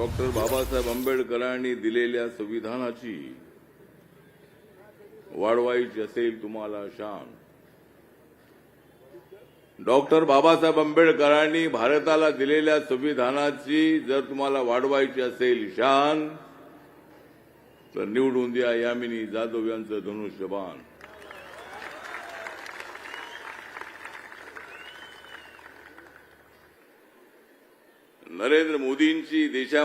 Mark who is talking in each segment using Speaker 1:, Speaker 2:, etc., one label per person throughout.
Speaker 1: Doctor Babasaheb आंबेडकरांनी दिलेल्या संविधानाची वाढवायची असेल तुम्हाला शान. डॉक्टर बाबासाहेब आंबेडकरांनी भारताला दिलेल्या संविधानाची जर तुम्हाला वाढवायची असेल शान तर निवडून द्या यामिनी जाधव यांचं धनुष्यबाण. नरेंद्र मोदींची देशा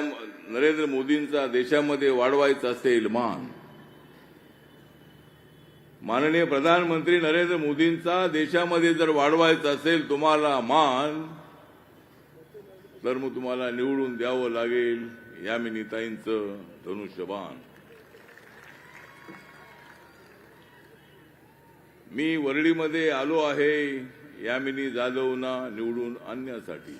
Speaker 1: नरेंद्र मोदींचा देशामध्ये वाढवायचा असेल मान. माननीय प्रधानमंत्री नरेंद्र मोदींचा देशामध्ये जर वाढवायचा असेल तुम्हाला मान तर मग तुम्हाला निवडून द्यावं लागेल यामिनीताईंचं धनुष्यबाण. मी वरळीमध्ये आलो आहे यामिनी जाधवना निवडून आणण्यासाठी.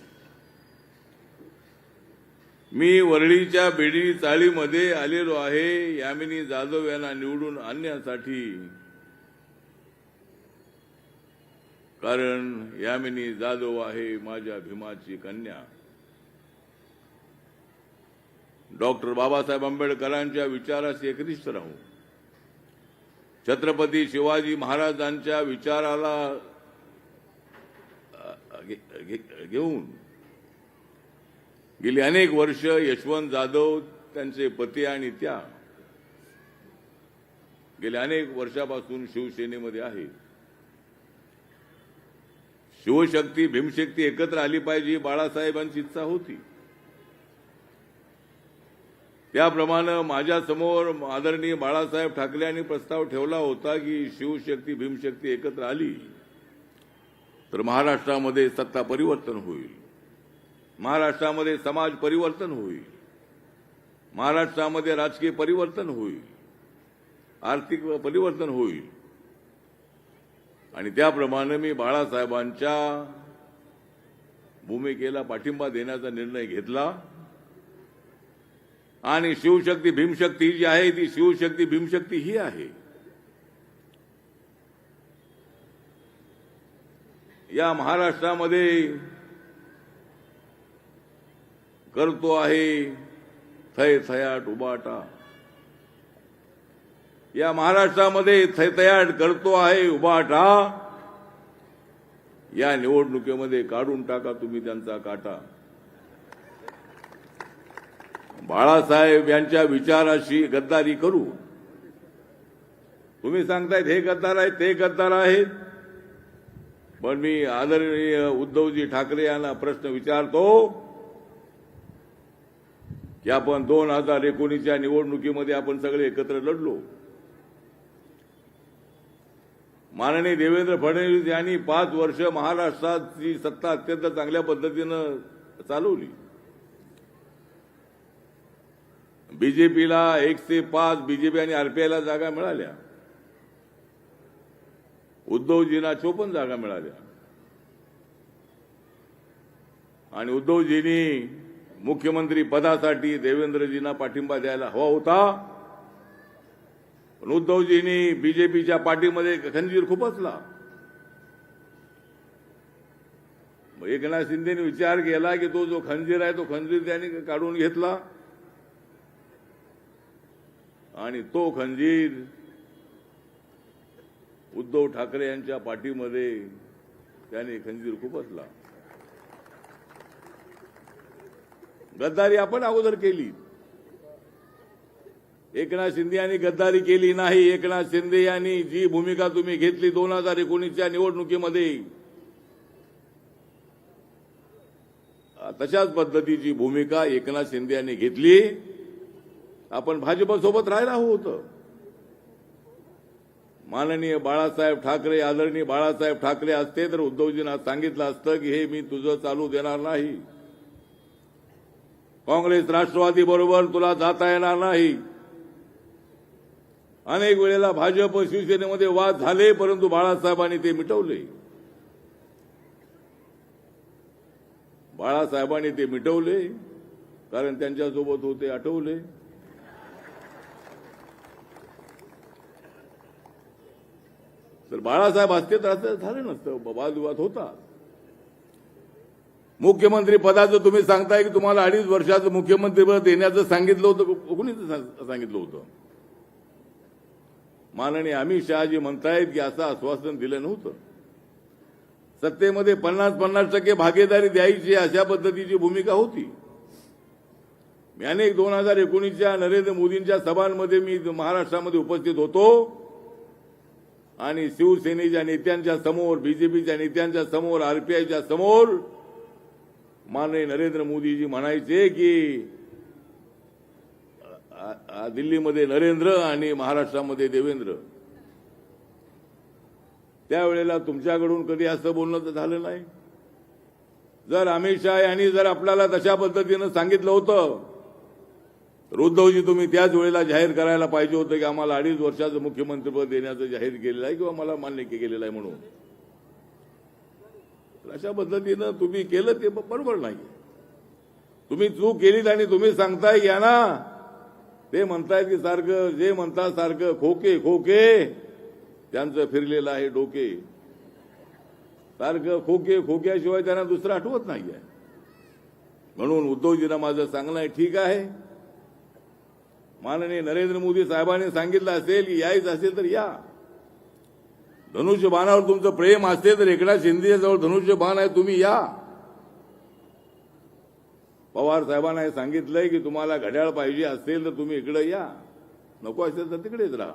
Speaker 1: मी वरळीच्या बेडी चाळीमध्ये आलेलो आहे यामिनी जाधव यांना निवडून आणण्यासाठी. कारण यामिनी जाधव आहे माझ्या भीमाची कन्या. डॉक्टर बाबासाहेब आंबेडकरांच्या विचाराशी एकनिष्ठ राहू. छत्रपती शिवाजी महाराजांच्या विचाराला घे- घे- घेऊन गेली अनेक वर्ष यशवंत जाधव त्यांचे पती आणि त्या गेल्या अनेक वर्षापासून शिवसेनेमध्ये आहे शिवशक्ती भीमशक्ती एकत्र आली पाहिजे बाळासाहेबांची इच्छा होती. त्याप्रमाणे माझ्यासमोर आदरणीय बाळासाहेब ठाकरे यांनी प्रस्ताव ठेवला होता की शिवशक्ती भीमशक्ती एकत्र आली तर महाराष्ट्रामध्ये सत्ता परिवर्तन होईल. महाराष्ट्रामध्ये समाज परिवर्तन होईल. महाराष्ट्रामध्ये राजकीय परिवर्तन होईल. आर्थिक परिवर्तन होईल. आणि त्याप्रमाणे मी बाळासाहेबांच्या भूमिकेला पाठिंबा देण्याचा निर्णय घेतला. आणि शिवशक्ती भीमशक्ती जी आहे ती शिवशक्ती भीमशक्ती ही आहे. या महाराष्ट्रामध्ये करतो आहे. थय थयाट उबाटा. या महाराष्ट्रामध्ये थयथयाट करतो आहे उबाटा. या निवडणुकीमध्ये काढून टाका तुम्ही त्यांचा काटा. बाळासाहेब यांच्या विचाराशी गद्दारी करू. तुम्ही सांगतायत हे गद्दार आहेत ते गद्दार आहेत. पण मी आदरणीय उद्धवजी ठाकरे यांना प्रश्न विचारतो की आपण दोन हजार एकोणीसच्या निवडणुकीमध्ये आपण सगळे एकत्र लढलो. माननीय देवेंद्र फडणवीस यांनी पाच वर्ष महाराष्ट्राची सत्ता अत्यंत चांगल्या पद्धतीनं चालवली. बीजेपीला एकशे पाच बीजेपी आणि आरपीआयला जागा मिळाल्या. उद्धवजींना चोपन्न जागा मिळाल्या. आणि उद्धवजींनी मुख्यमंत्री पदासाठी देवेंद्रजींना पाठिंबा द्यायला हवा होता. पण उद्धवजींनी बीजेपीच्या पाठीमध्ये खंजीर खुपसला एकनाथ शिंदेने विचार केला की तो जो खंजीर आहे तो खंजीर त्यांनी काढून घेतला. आणि तो खंजीर उद्धव ठाकरे यांच्या पाठीमध्ये त्याने खंजीर खुपसला गद्दारी आपण अगोदर केली. एकनाथ शिंदे यांनी गद्दारी केली नाही. एकनाथ शिंदे यांनी जी भूमिका तुम्ही घेतली दोन हजार एकोणीसच्या निवडणुकीमध्ये तशाच पद्धतीची भूमिका एकनाथ शिंदे यांनी घेतली. आपण भाजपसोबत राहायला आहोत होतं. माननीय बाळासाहेब ठाकरे आदरणीय बाळासाहेब ठाकरे असते तर उद्धवजींना सांगितलं असतं की हे मी तुझं चालू देणार नाही. काँग्रेस राष्ट्रवादी बरोबर तुला जाता येणार नाही. अनेक वेळेला भाजप शिवसेनेमध्ये वाद झाले परंतु बाळासाहेबांनी ते मिटवले. बाळासाहेबांनी ते मिटवले कारण त्यांच्यासोबत होते आठवले. तर बाळासाहेब असते तर असं झालं नसतं वादविवाद होता मुख्यमंत्री पदाचं तुम्ही सांगताय की तुम्हाला अडीच वर्षाचं मुख्यमंत्रीपद देण्याचं सांगितलं होतं? कोणी सांगितलं होतं? माननीय अमित शहाजी म्हणतायत की असं आश्वासन दिलं नव्हतं. सत्तेमध्ये पन्नास पन्नास टक्के भागीदारी द्यायची अशा पद्धतीची भूमिका होती. मी अनेक दोन हजार एकोणीसच्या नरेंद्र मोदींच्या सभांमध्ये मी महाराष्ट्रामध्ये उपस्थित होतो. आणि शिवसेनेच्या नेत्यांच्या समोर बीजेपीच्या नेत्यांच्या समोर आरपीआयच्या समोर माननीय नरेंद्र मोदीजी म्हणायचे की दिल्लीमध्ये नरेंद्र आणि महाराष्ट्रामध्ये देवेंद्र. त्यावेळेला तुमच्याकडून कधी असं बोलणं तर झालं नाही. जर अमित शहा यांनी जर आपल्याला तशा पद्धतीनं सांगितलं होतं तर उद्धवजी तुम्ही त्याच वेळेला जाहीर करायला पाहिजे होतं की आम्हाला अडीच वर्षाचं मुख्यमंत्रीपद देण्याचं जाहीर केलेलं आहे किंवा मला मान्य केलेलं आहे म्हणून. तर अशा पद्धतीनं तुम्ही केलं ते बरोबर नाही तुम्ही चूक केलीत आणि तुम्ही सांगताय या ना. ते म्हणताय की सारखं जे म्हणतात सारखं खोके खोके. त्यांचं फिरलेलं आहे डोके. सारखं खोके खोक्याशिवाय त्यांना दुसरं आठवत नाहीये. म्हणून उद्धवजींना माझं सांगणं आहे ठीक आहे. माननीय नरेंद्र मोदी साहेबांनी सांगितलं असेल की यायचं असेल तर या. धनुष्य बाणावर तुमचं प्रेम असते तर एकनाथ शिंदेजवळ धनुष्य बाण आहे तुम्ही या. पवार साहेबांना हे सांगितलंय की तुम्हाला घड्याळ पाहिजे असेल तर तुम्ही इकडे या. नको असेल तर तिकडेच राहा.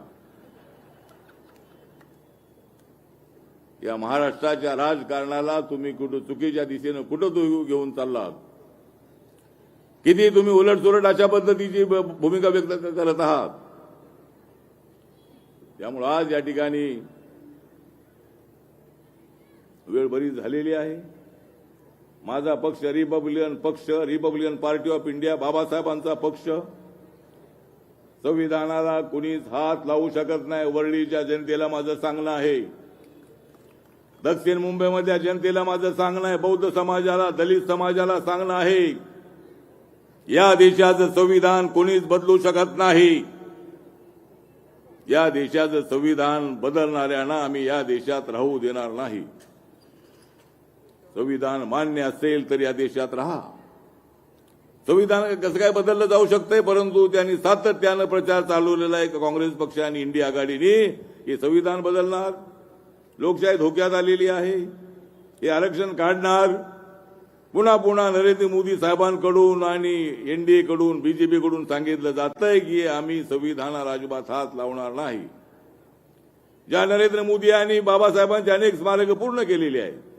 Speaker 1: या महाराष्ट्राच्या राजकारणाला तुम्ही कुठं चुकीच्या दिशेनं कुठं घेऊन चाललात? किती तुम्ही उलटसुलट अशा पद्धतीची भूमिका व्यक्त करत आहात? त्यामुळे आज या ठिकाणी वेळ बरीच झालेली आहे. माझा पक्ष रिपब्लिकन पक्ष रिपब्लिकन पार्टी ऑफ इंडिया बाबासाहेबांचा पक्ष. संविधानाला कुणीच हात लावू शकत नाही वर्डीच्या जनतेला माझं सांगणं आहे. दक्षिण मुंबईमधल्या जनतेला माझं सांगणं आहे. बौद्ध समाजाला दलित समाजाला सांगणं आहे. या देशाचं संविधान कोणीच बदलू शकत नाही. या देशाचं संविधान बदलणाऱ्यांना आम्ही या देशात राहू देणार नाही. संविधान मान्य असेल तर या देशात राहा. संविधान कसं काय बदललं जाऊ शकतंय? परंतु त्यांनी सातत्यानं प्रचार चालवलेला आहे काँग्रेस पक्ष आणि इंडिया आघाडीने. हे संविधान बदलणार. लोकशाही धोक्यात आलेली आहे. हे आरक्षण काढणार. पुन्हा पुन्हा नरेंद्र मोदी साहेबांकडून आणि एनडीएकडून कडून सांगितलं जातंय की आम्ही संविधानाला अजिबात हात लावणार नाही. ज्या नरेंद्र मोदी यांनी बाबासाहेबांचे अनेक स्मारकं पूर्ण केलेली आहेत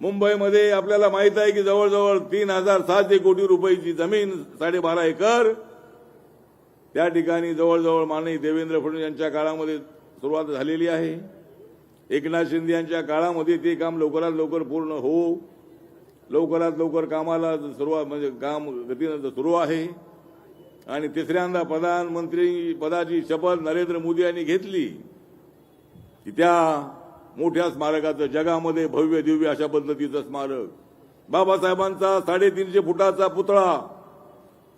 Speaker 1: मुंबईमध्ये आपल्याला माहीत आहे की जवळजवळ तीन हजार सहाशे कोटी रुपयाची जमीन साडेबारा एकर. त्या ठिकाणी जवळजवळ माननीय देवेंद्र फडणवीस यांच्या काळामध्ये सुरुवात झालेली आहे. एकनाथ शिंदे यांच्या काळामध्ये ते काम लवकरात लवकर पूर्ण हो लवकरात लवकर कामाला सुरुवात म्हणजे काम गतीनं सुरू आहे. आणि तिसऱ्यांदा प्रधानमंत्री पदाची शपथ नरेंद्र मोदी यांनी घेतली. की त्या मोठ्या स्मारकाचं जगामध्ये भव्य दिव्य अशा पद्धतीचं स्मारक. बाबासाहेबांचा साडेतीनशे फुटाचा पुतळा.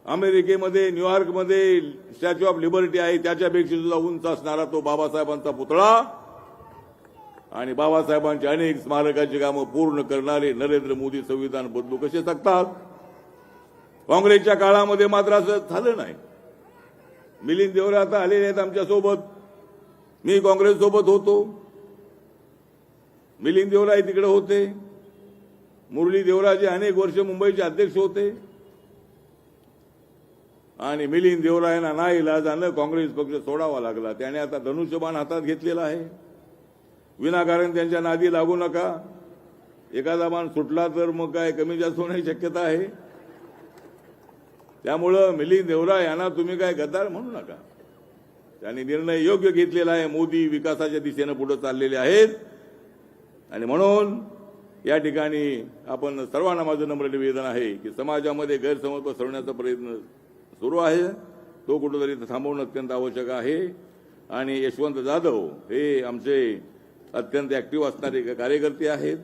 Speaker 1: अमेरिकेमध्ये न्यूयॉर्कमध्ये स्टॅच्यू ऑफ लिबर्टी आहे त्याच्यापेक्षा सुद्धा उंच असणारा तो बाबासाहेबांचा पुतळा. आणि बाबासाहेबांची अनेक स्मारकाची कामं पूर्ण करणारे नरेंद्र मोदी संविधान बदलू कसे शकतात? काँग्रेसच्या काळामध्ये मात्र असं झालं नाही. मिलिंद देवरे आता आलेले आहेत आमच्यासोबत. मी काँग्रेससोबत होतो. मिलिंद देवराय तिकडे होते. मुरली देवराजे अनेक वर्ष मुंबईचे अध्यक्ष होते. आणि मिलिंद देवरायांना नाही इलाजानं काँग्रेस पक्ष सोडावा लागला. त्याने आता धनुष्यबाण हातात घेतलेला आहे. विनाकारण त्यांच्या नादी लागू नका. एखादा बाण सुटला तर मग काय कमी जास्त होण्याची शक्यता आहे. त्यामुळं मिलिंद देवरा यांना तुम्ही काय गद्दार म्हणू नका. त्यांनी निर्णय योग्य घेतलेला आहे. मोदी विकासाच्या दिशेनं पुढे चाललेले आहेत. आणि म्हणून या ठिकाणी आपण सर्वांना माझं नम्र निवेदन आहे की समाजामध्ये गैरसमज पसरवण्याचा प्रयत्न सुरू आहे. तो कुठंतरी थांबवणं अत्यंत आवश्यक आहे. आणि यशवंत जाधव हे आमचे अत्यंत ऍक्टिव्ह असणारे कार्यकर्ते आहेत.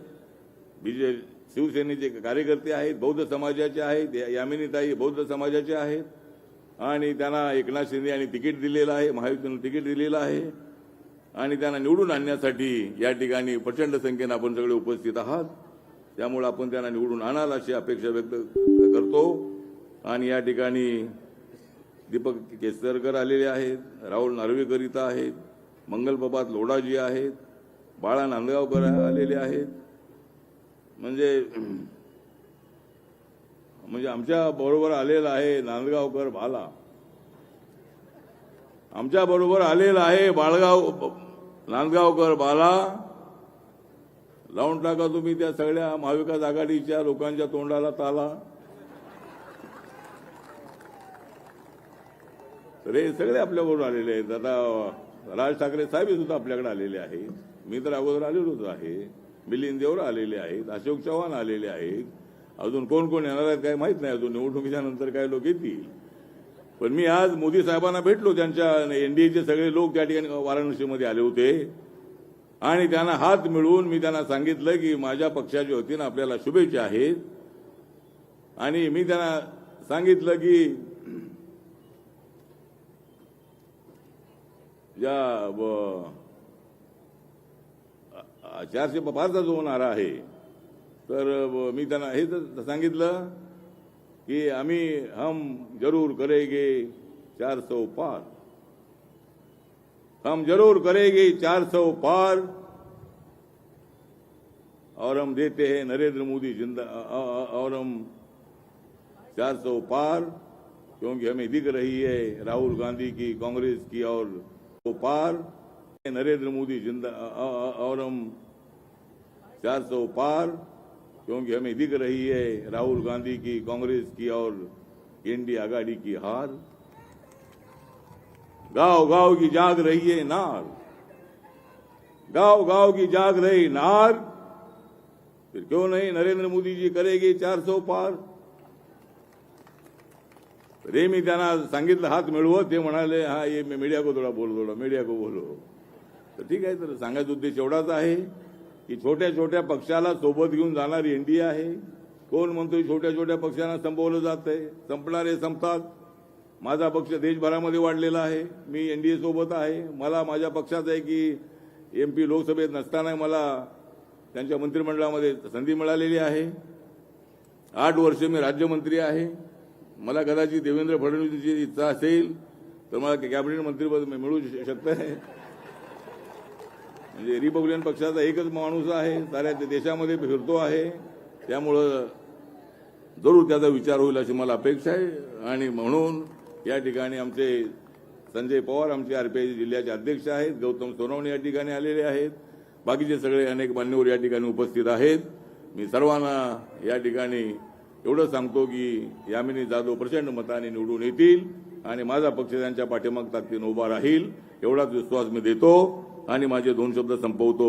Speaker 1: बीजे शिवसेनेचे कार्यकर्ते आहेत बौद्ध समाजाचे आहेत या- यामिनीताई बौद्ध समाजाचे आहेत. आणि त्यांना एकनाथ शिंदे यांनी तिकीट दिलेलं आहे महायुतीनं तिकीट दिलेलं आहे. आणि त्यांना निवडून आणण्यासाठी या ठिकाणी प्रचंड संख्येनं आपण सगळे उपस्थित आहात. त्यामुळे आपण त्यांना निवडून आणाल अशी अपेक्षा व्यक्त करतो. आणि या ठिकाणी दीपक केसरकर आलेले आहेत राहुल नार्वेकर इथं आहेत मंगलबाबात लोडाजी आहेत बाळा नांदगावकर आलेले आहेत. म्हणजे म्हणजे आमच्या बरोबर आलेला आहे नांदगावकर भाला आमच्या बरोबर आलेला आहे बाळगाव नांदगावकर बाला लावून टाका तुम्ही त्या सगळ्या महाविकास आघाडीच्या लोकांच्या तोंडाला ताला. तर हे सगळे आपल्याबरोबर आलेले आहेत. आता राज ठाकरे साहेब सुद्धा आपल्याकडे आलेले आहेत. मी तर अगोदर आलेलोच आहे. मिलिंद देवर आलेले आहेत. अशोक चव्हाण आलेले आहेत. अजून कोण कोण येणार आहेत काय माहीत नाही. अजून निवडणुकीच्या नंतर काय लोक येतील. पण मी आज मोदी साहेबांना भेटलो त्यांच्या एनडीएचे सगळे लोक त्या ठिकाणी वाराणसीमध्ये आले होते. आणि त्यांना हात मिळवून मी त्यांना सांगितलं की माझ्या पक्षाच्या वतीनं आपल्याला शुभेच्छा आहेत. आणि मी त्यांना सांगितलं की ज्या चारशे पाचचा जो होणारा आहे तर मी त्यांना हे सांगितलं. कि आम्ही हम ज़रूर करेंगे चार सौ पार। हम ज़रूर करेंगे चार सौ पार। और हम देते हैं नरेंद्र मोदी ज़िंदा और हम चार सौ पार, क्योंकि हमें दिख रही है राहुल गांधी की कांग्रेस की और वो पार। नरेंद्र मोदी ज़िंदा और हम चार सौ पार। क्योंकि हमें दिख रही है राहुल गांधी की कांग्रेस की और इंडिया आघाड़ी की हार। गाँव गाँव की जाग रही है नार। गाँव गाँव की जाग रही नार। फिर क्यों नहीं नरेंद्र मोदी जी करेगी चार सौ पार? रे मी त्यांना सांगितलं हात मिळवत ते म्हणाले, हा, ये मीडिया को थोडा बोल, थोडा मीडिया को बोलो। तर ठीक आहे तर सांगायचा उद्देश एवढाच आहे. की छोट्या छोट्या पक्षाला सोबत घेऊन जाणारी एनडीए आहे. कोण म्हणतोय छोट्या छोट्या पक्षांना संपवलं जात आहे संपणारे संपतात. माझा पक्ष देशभरामध्ये वाढलेला आहे. मी एनडीए सोबत आहे. मला माझ्या पक्षात आहे की एम पी लोकसभेत नसताना मला त्यांच्या मंत्रिमंडळामध्ये संधी मिळालेली आहे. आठ वर्ष मी राज्यमंत्री आहे. मला कदाचित देवेंद्र फडणवीसची इच्छा असेल तर मला कॅबिनेट मंत्रीपद मिळू शकतं म्हणजे रिपब्लिकन पक्षाचा एकच माणूस आहे. साऱ्या देशामध्ये फिरतो आहे. त्यामुळं जरूर त्याचा विचार होईल अशी मला अपेक्षा आहे. आणि म्हणून या ठिकाणी आमचे संजय पवार आमचे आरपीआय जिल्ह्याचे अध्यक्ष आहेत. गौतम सोनवणे या ठिकाणी आलेले आहेत. बाकीचे सगळे अनेक मान्यवर या ठिकाणी उपस्थित आहेत. मी सर्वांना या ठिकाणी एवढं सांगतो की यामिनी जाधव प्रचंड मताने निवडून येतील आणि माझा पक्ष त्यांच्या पाठीमाग ताकदीनं उभा राहील. एवढाच विश्वास मी देतो. आणि माझे दोन शब्द संपवतो.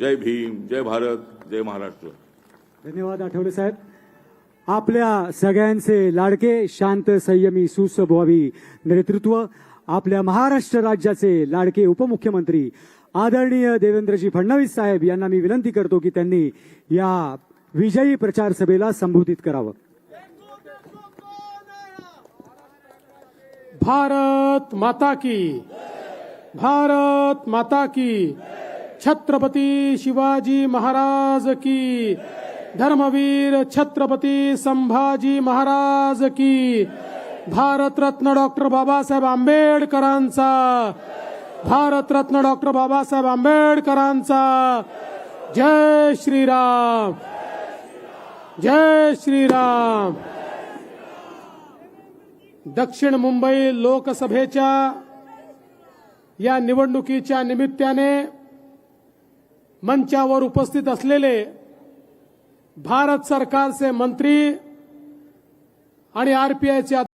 Speaker 1: जय भीम जय भारत जय महाराष्ट्र.
Speaker 2: धन्यवाद आठवले साहेब. आपल्या सगळ्यांचे लाडके शांत संयमी सुस्वभावी नेतृत्व आपल्या महाराष्ट्र राज्याचे लाडके उपमुख्यमंत्री आदरणीय देवेंद्रजी फडणवीस साहेब यांना मी विनंती करतो की त्यांनी या विजयी प्रचार सभेला संबोधित करावं.
Speaker 3: भारत माता की भारत माता की। छत्रपती शिवाजी महाराज की। धर्मवीर छत्रपती संभाजी महाराज की। भारतरत्न डॉक्टर बाबासाहेब आंबेडकरांचा। भारतरत्न डॉक्टर बाबासाहेब आंबेडकरांचा। जय श्रीराम। जय श्रीराम। दक्षिण मुंबई लोकसभेच्या या निवडणुकीच्या निमित्ताने मंचावर उपस्थित असलेले भारत सरकारचे मंत्री आणि आरपीआयचे